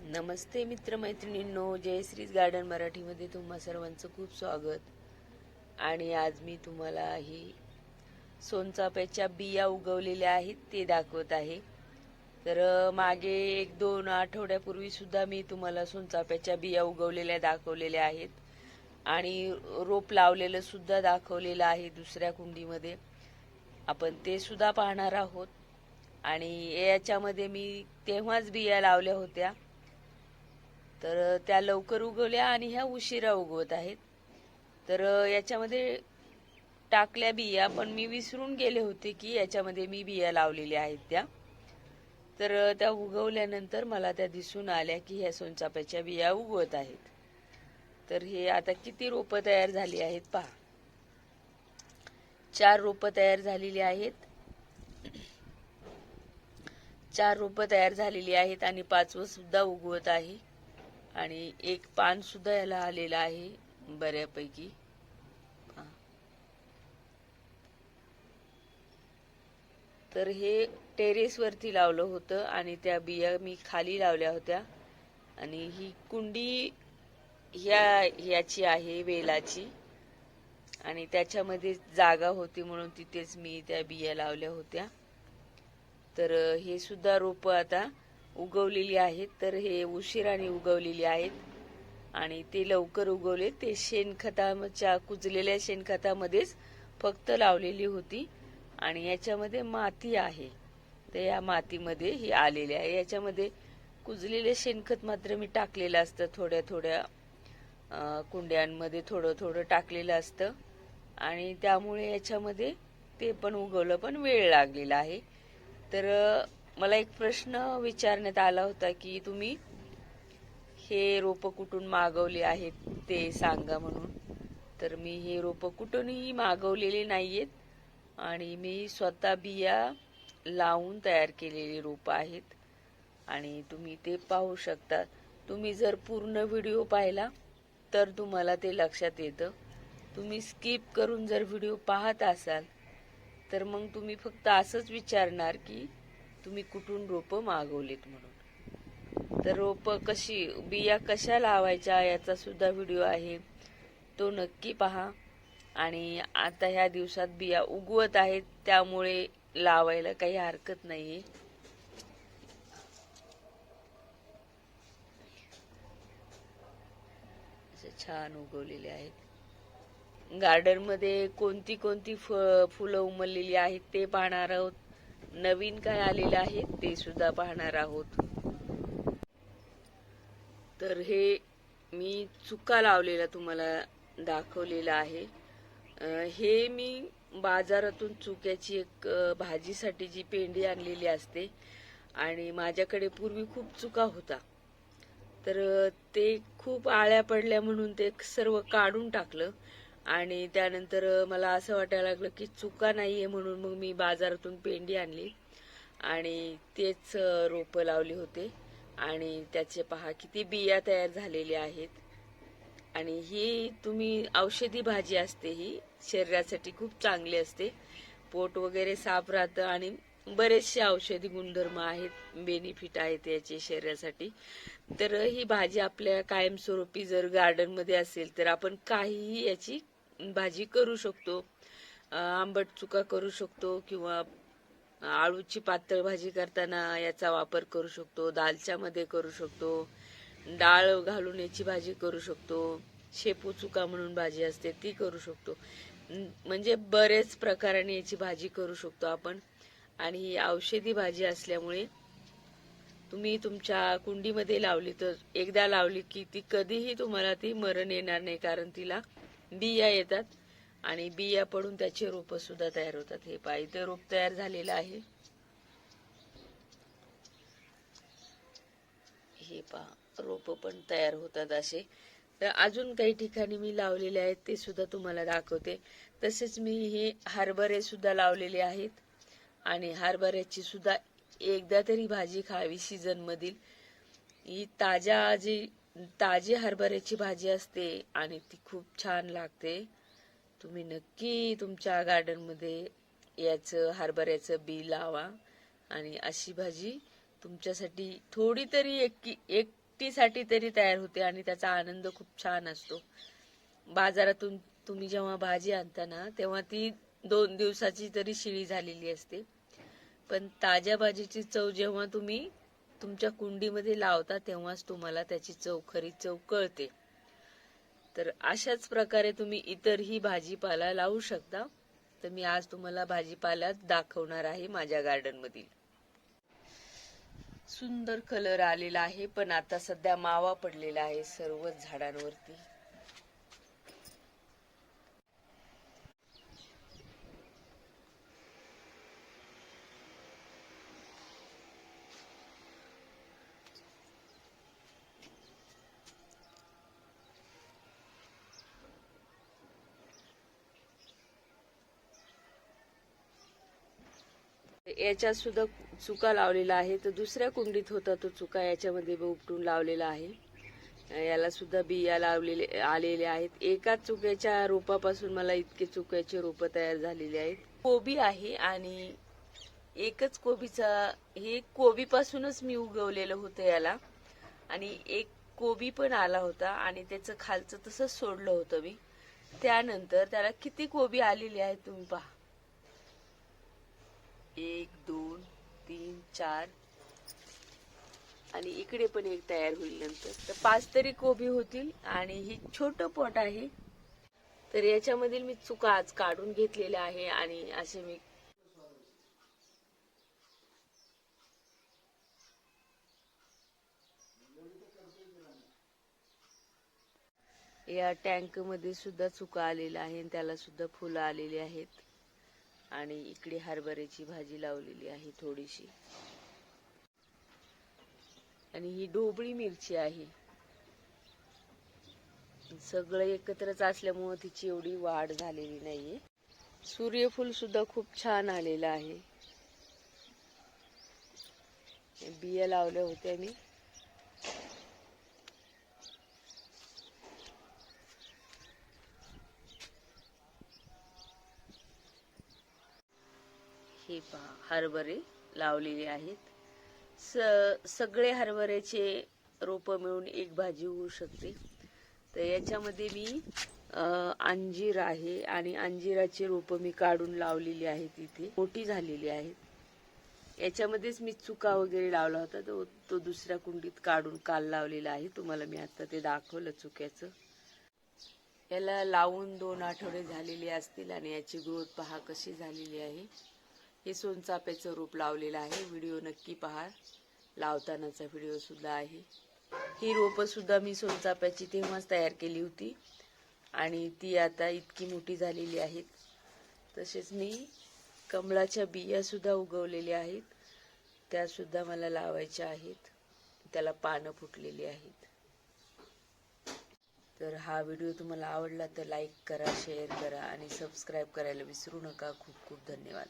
नमस्ते मित्रमैत्रिणींनो जयश्रीज garden मराठीमध्ये तुम्हा सर्वांचं खूप स्वागत. आणि आज मी तुम्हाला ही सोनचाफ्याच्या बिया उगवलेल्या आहेत ते दाखवत आहे. तर मागे एक दोन आठवड्यापूर्वी सुद्धा मी तुम्हाला सोनचाफ्याच्या बिया उगवलेल्या दाखवलेल्या आहेत. आणि रोप लावलेलं सुद्धा दाखवलेलं आहे दुसऱ्या कुंडीमध्ये. आपण ते सुद्धा पाहणार आहोत. आणि याच्यामध्ये मी तेव्हाच बिया लावल्या होत्या. तर त्या लवकर उगवल्या आणि ह्या उशिरा उगवत आहेत. तर याच्यामध्ये टाकल्या बिया पण मी विसरून गेले होते की याच्यामध्ये मी बिया लावलेल्या आहेत त्या. तर त्या उगवल्यानंतर मला त्या दिसून आल्या की ह्या सोनचाप्याच्या बिया उगवत आहेत. तर हे आता किती रोपं तयार झाली आहेत पहा. चार रोपं तयार झालेली आहेत. चार रोपं तयार झालेली आहेत आणि पाचवं सुद्धा उगवत आहे. आणि एक पान सुद्धा याला आलेलं आहे बऱ्यापैकी. तर हे टेरेसवरती लावलं होतं आणि त्या बिया मी खाली लावल्या होत्या. आणि ही कुंडी ह्या ह्याची आहे वेलाची. आणि त्याच्यामध्ये जागा होती म्हणून तिथेच मी त्या बिया लावल्या होत्या. तर हे सुद्धा रोपं आता उगवलेली आहेत. तर हे उशिराने उगवलेली आहेत. आणि ते लवकर उगवले. ते शेणखताच्या कुजलेल्या शेणखतामध्येच फक्त लावलेली होती. आणि याच्यामध्ये माती आहे. तर या मातीमध्ये ही आलेली आहे. याच्यामध्ये कुजलेले शेणखत मात्र मी टाकलेलं असतं थोड्या थोड्या कुंड्यांमध्ये थोडं थोडं टाकलेलं असतं. आणि त्यामुळे याच्यामध्ये ते पण उगवलं पण वेळ लागलेला आहे. तर मला एक प्रश्न विचारण्यात आला होता की तुम्ही हे रोपं कुठून मागवले आहेत ते सांगा म्हणून. तर मी हे रोपं कुठूनही मागवलेले नाहीयेत आणि मी स्वतः बिया लावून तयार केलेली रोपं आहेत आणि तुम्ही ते पाहू शकता. तुम्ही जर पूर्ण व्हिडिओ पाहिला तर तुम्हाला ते लक्षात येतं. तुम्ही स्किप करून जर व्हिडिओ पाहत असाल तर मग तुम्ही फक्त असंच विचारणार की तुम्ही कुठून रोपं मागवलीत म्हणून. तर रोपं कशी बिया कशा लावायच्या याचा सुद्धा व्हिडिओ आहे. तो नक्की पहा. आणि आता ह्या दिवसात बिया उगवत आहेत त्यामुळे लावायला काही हरकत नाही असे छान उगवलेले आहेत. गार्डनमध्ये कोणती कोणती फ- फुलं उमललेली आहेत ते पाहणार आहोत. नवीन काय आलेले आहेत ते सुद्धा पाहणार आहोत. तर हे मी चुका लावलेला तुम्हाला दाखवलेला आहे. हे मी बाजारातून चुक्याची एक भाजीसाठी जी पेंडी आणलेली असते आणि माझ्याकडे पूर्वी खूप चुका होता. तर ते खूप आळ्या पडल्या म्हणून ते सर्व काढून टाकलं. आणि त्यानंतर मला असं वाटायला लागलं की चुका नाही आहे म्हणून मग मी बाजारातून पेंडी आणली. आणि तेच रोपं लावली होते. आणि त्याचे पहा किती बिया तयार झालेल्या आहेत. आणि ही तुम्ही औषधी भाजी असते ही शरीरासाठी खूप चांगली असते. पोट वगैरे साफ राहतं आणि बरेचसे औषधी गुणधर्म आहेत बेनिफिट आहेत याचे शरीरासाठी. तर ही भाजी आपल्या कायमस्वरूपी जर गार्डनमध्ये असेल तर आपण काहीही याची भाजी करू शकतो आंबट चुका करू शकतो किंवा आळूची पातळ भाजी करताना याचा वापर करू शकतो दालच्यामध्ये करू शकतो डाळ घालून याची भाजी करू शकतो शेपू चुका म्हणून भाजी असते ती करू शकतो. म्हणजे बरेच प्रकाराने याची भाजी करू शकतो आपण. आणि ही औषधी भाजी असल्यामुळे तुम्ही तुमच्या कुंडीमध्ये लावली तर एकदा लावली की ती कधीही तुम्हाला ती मरण येणार नाही कारण तिला बिया येतात आणि बिया पडून त्याचे रोप सुद्धा तयार होतात. हे पहा इथे रोप तयार झालेलं आहे. हे पहा रोप पण तयार होतात असे. तर अजून काही ठिकाणी मी लावलेले आहेत ते सुद्धा तुम्हाला दाखवते. तसेच मी हे हरभरे सुद्धा लावलेले आहेत. आणि हरभऱ्याची सुद्धा एकदा तरी भाजी खावी सीझन मधील ही ताज्या जी ताजी हरभऱ्याची भाजी असते आणि ती खूप छान लागते. तुम्ही नक्की तुमच्या गार्डनमध्ये याचं हरभऱ्याचं बी लावा आणि अशी भाजी तुमच्यासाठी थोडी तरी एकटी एकटीसाठी तरी तयार होते आणि त्याचा आनंद खूप छान असतो. बाजारातून तुम्ही जेव्हा भाजी आणता ना तेव्हा ती दोन दिवसाची तरी शिळी झालेली असते. पण ताज्या भाजीची चव जेव्हा तुम्ही तुमच्या कुंडीमध्ये लावता तेव्हाच तुम्हाला त्याची चव खरी चव कळते. तर अशाच प्रकारे तुम्ही इतरही भाजीपाला लावू शकता. तर मी आज तुम्हाला भाजीपाला दाखवणार आहे माझ्या गार्डन मधील सुंदर कलर आलेला आहे पण आता सध्या मावा पडलेला आहे सर्वच झाडांवरती. याच्यात सुद्धा चुका लावलेला आहे. तर दुसऱ्या कुंडीत होता तो चुका याच्यामध्ये उपटून लावलेला आहे. याला सुद्धा बिया लावलेले आलेले आहेत. एकाच चुक्याच्या रोपापासून मला इतके चुक्याचे रोप तयार झालेले आहेत. कोबी आहे आणि एकच कोबीचा हे कोबीपासूनच मी उगवलेलं होतं याला. आणि एक कोबी पण आला होता आणि त्याचं खालचं तसंच सोडलं होतं मी. त्यानंतर त्याला किती कोबी आलेली आहे तुम्ही पहा. एक दोन तीन चार. आणि इकडे पण एक तयार होईल नंतर. तर पाच तरी कोबी होतील आणि ही छोट पोट आहे. तर याच्यामधील मी चुका आज काढून घेतलेल्या आहे आणि असे मी या टँकमध्ये सुद्धा चुका आलेल्या आहे आणि त्याला सुद्धा फुलं आलेली आहेत. आणि इकडे हरभऱ्याची भाजी लावलेली आहे थोडीशी. आणि ही ढोबळी मिरची आहे. सगळं एकत्रच असल्यामुळे तिची एवढी वाढ झालेली नाहीये. सूर्यफूल सुद्धा खूप छान आलेलं आहे. बिया लावल्या होत्या मी. हे पहा हरभरे लावलेले आहेत. स सगळे हरभऱ्याचे रोप मिळून एक भाजी होऊ शकते. तर याच्यामध्ये मी अंजीर आहे आणि अंजिराची रोप मी काढून लावलेली आहेत इथे. मोठी झालेली आहेत याच्यामध्येच मी चुका वगैरे लावला होता. तो तो दुसऱ्या कुंडीत काढून काल लावलेला आहे. तुम्हाला मी आता ते दाखवलं चुक्याचं. याला लावून दोन आठवडे झालेले असतील आणि याची ग्रोथ पहा कशी झालेली आहे. हे सोनचाप्याचं रूप लावलेलं आहे. व्हिडिओ नक्की पहा. लावतानाचा व्हिडिओ सुद्धा आहे. ही रोपं सुद्धा मी सोनचाप्याची तेव्हाच तयार केली होती. आणि ती आता इतकी मोठी झालेली आहेत. तसेच मी कमळाच्या बिया सुद्धा उगवलेल्या आहेत. त्या सुद्धा मला लावायच्या आहेत. त्याला पानं फुटलेली आहेत. तर हा व्हिडिओ तुम्हाला आवडला तर लाईक करा शेअर करा आणि सबस्क्राईब करायला विसरू नका. खूप खूप धन्यवाद.